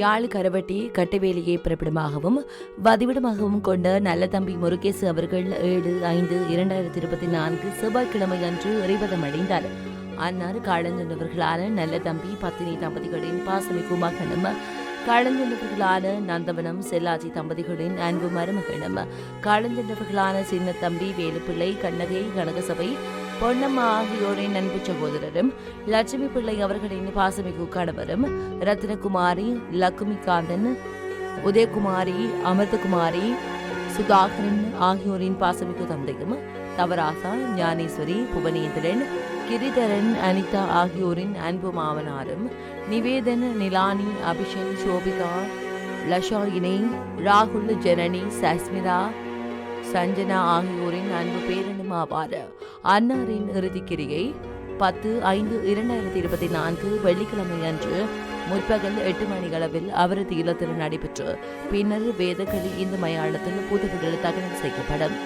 யாழ் கரவட்டி கட்டுவேலியை பிறப்பிடமாகவும் வதிவிடமாகவும் கொண்ட நல்ல தம்பி முருகேசு அவர்கள் ஏழு ஐந்து இரண்டாயிரத்தி இருபத்தி நான்கு செவ்வாய்க்கிழமை அன்று இறைவதம் அடைந்தார். அன்னார் காலஞ்சென்றவர்களான நல்ல தம்பி பத்தினி தம்பதிகளின் பாசமிகு மகனும் காலஞ்சென்றவர்களான நந்தவனம் செல்லாஜி தம்பதிகளின் அன்பு மருமகனும் காலஞ்சென்றவர்களான சின்ன தம்பி வேலுப்பிள்ளை கண்ணகை கனகசபை பொன்னம்மா ஆகியோரின் அன்பு சகோதரரும் லட்சுமி பிள்ளை அவர்களின் பாசமிகு கணவரும் ரத்னகுமாரி லக்குமிகாந்தன் உதயகுமாரி அமிர்தகுமாரி சுதாகரன் ஆகியோரின் பாசமிகு தந்தையும் தவராசா ஞானேஸ்வரி புவனேந்திரன் கிரிதரன் அனிதா ஆகியோரின் அன்பு மாமனாரும் நிவேதன் நிலானி அபிஷன் சோபிகா இணை ராகுல் ஜனனி சஸ்மிதா சஞ்சனா ஆகியோரின் அன்பு பேரனும் ஆவார் அன்னாரின் இறுதிக்கிரியை பத்து ஐந்து இரண்டாயிரத்தி இருபத்தி நான்கு வெள்ளிக்கிழமை அன்று முற்பகல் எட்டு மணிகளவில் அவரது இல்லத்தில் நடைபெற்று பின்னர் வேதகளி இந்து மயாளத்தில் புதுவிடல் தகனம் செய்யப்படும்.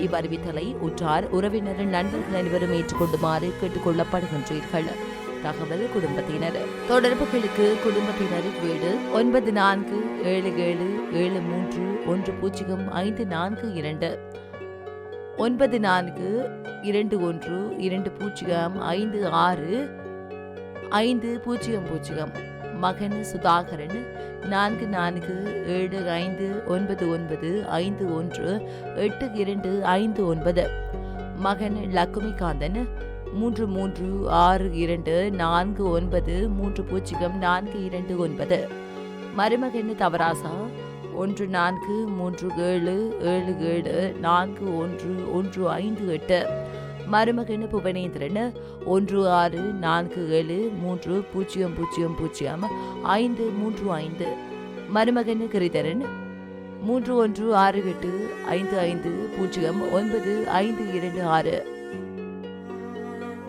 இவ்வறிவித்தலை உற்றார் உறவினர் நண்பர்கள் அனைவரும் ஏற்றுக்கொண்டுமாறு கேட்டுக் கொள்ளப்படுகின்றீர்கள் தகவல் குடும்பத்தினர். தொடர்புகளுக்கு குடும்பத்தினர் வீடு ஒன்பது நான்கு ஏழு ஏழு ஏழு மூன்று ஒன்று பூஜ்ஜியம் ஐந்து நான்கு இரண்டு. ஒன்பது நான்கு இரண்டு ஒன்று இரண்டு பூஜ்ஜியம் ஐந்து ஆறு ஐந்து பூஜ்ஜியம் பூஜ்ஜியம். மகன் சுதாகரன் நான்கு நான்கு ஏழு ஐந்து ஒன்பது ஒன்பது ஐந்து ஒன்று எட்டு இரண்டு ஐந்து ஒன்பது. மகன் லக்குமிகாந்தன் மூன்று மூன்று ஆறு இரண்டு நான்கு ஒன்பது மூன்று பூஜ்ஜியம் நான்கு இரண்டு ஒன்பது. மருமகன் தவராசா ஒன்று நான்கு மூன்று ஏழு ஏழு ஏழு நான்கு ஒன்று ஒன்று ஐந்து எட்டு. மருமகன் புவனேந்திரன் ஒன்று ஆறு நான்கு ஏழு மூன்று பூஜ்ஜியம் பூஜ்ஜியம் பூஜ்ஜியம் ஐந்து மூன்று ஐந்து. மருமகன் கிரிதரன் மூன்று ஒன்று ஆறு எட்டு ஐந்து ஐந்து பூஜ்ஜியம் ஒன்பது ஐந்து இரண்டு ஆறு.